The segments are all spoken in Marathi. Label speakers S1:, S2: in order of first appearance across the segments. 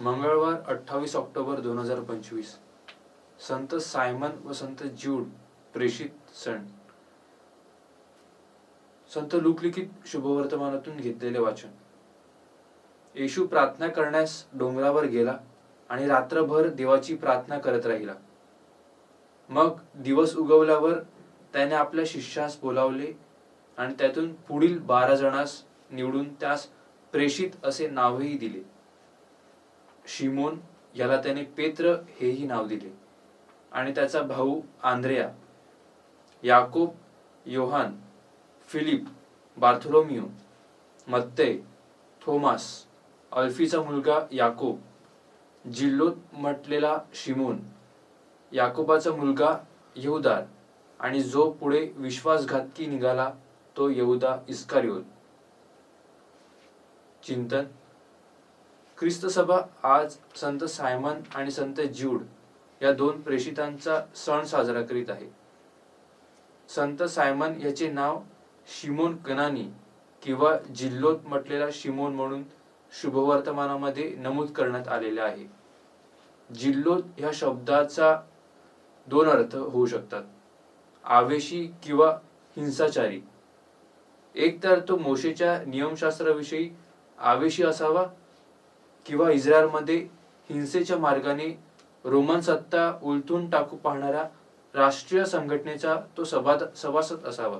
S1: मंगळवार अठ्ठावीस ऑक्टोबर दोन हजार पंचवीस. संत सायमन व संत ज्यूड प्रेषित सण. संत लुकलिखित शुभवर्तमानातून घेतलेले वाचन. येशू प्रार्थना करण्यास डोंगरावर गेला आणि रात्रभर देवाची प्रार्थना करत राहिला. मग दिवस उगवल्यावर त्याने आपल्या शिष्यास बोलावले आणि त्यातून पुढील बारा जणांस निवडून त्यास प्रेषित असे नावही दिले. शिमोन याला त्याने पेत्र हेही नाव दिले. आणि त्याचा भाऊ आंद्रेया याकोब योहान फिलिप बार्थोलोमियो मत्ते थोमास अल्फीचा मुलगा याकोब जिल्लोत म्हटलेला शिमोन याकोबाचा मुलगा येऊदार आणि जो पुढे विश्वासघातकी निघाला तो येऊदा इस्कारियोत. चिंतन ख्रिस्त सभा आज संत सायमन आणि संत ज्यूड या दोन प्रेषितांचा सण साजरा करीत आहे. संत सायमन याचे नाव शिमोन कनानी किंवा जिल्लोत म्हटलेला शिमोन म्हणून शुभवर्तमानामध्ये नमूद करण्यात आलेले आहे. जिल्लोत ह्या शब्दाचा दोन अर्थ होऊ शकतात. आवेशी किंवा हिंसाचारी. एक तर तो मोशेच्या नियमशास्त्राविषयी आवेशी असावा किंवा इस्रायलमध्ये हिंसेच्या मार्गाने रोमन सत्ता उलथून टाकू पाहणाऱ्या राष्ट्रीय संघटनेचा तो सभाद सभासद असावा.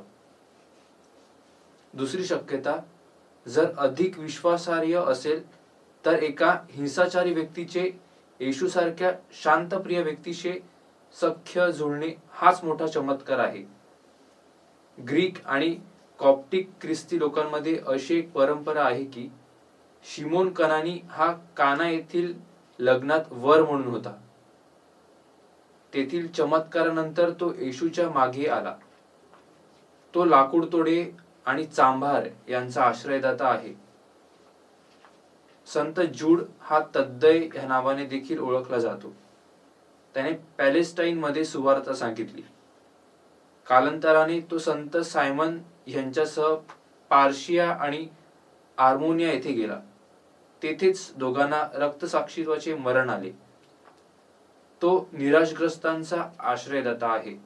S1: दुसरी शक्यता जर अधिक विश्वासार्ह असेल तर एका हिंसाचारी व्यक्तीचे येशूसारख्या शांतप्रिय व्यक्तीशी सख्य जुळणे हाच मोठा चमत्कार आहे. ग्रीक आणि कॉप्टिक ख्रिस्ती लोकांमध्ये अशी एक परंपरा आहे की शिमोन कनानी हा काना येथील लग्नात वर म्हणून होता. तेथील चमत्कारानंतर तो येशूच्या मागे आला. तो लाकूडतोडे आणि चांभार यांचा आश्रयदाता आहे. संत जूड हा तद्दय ह्या नावाने देखील ओळखला जातो. त्याने पॅलेस्टाईन मध्ये सुवार्ता सांगितली. कालांतराने तो संत सायमन यांच्यासह पार्शिया आणि आर्मोनिया येथे गेला. तेथेच दोघांना रक्तसाक्षीत्वाचे मरण आले. तो निराशग्रस्तांचा आश्रयदाता आहे.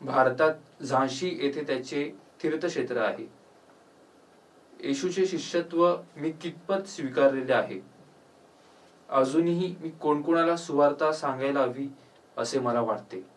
S1: भारतात झांशी येथे त्याचे तीर्थक्षेत्र आहे. येशूचे शिष्यत्व मी कितपत स्वीकारलेले आहे? अजूनही मी कोणकोणाला सुवार्ता सांगायला हवी असे मला वाटते.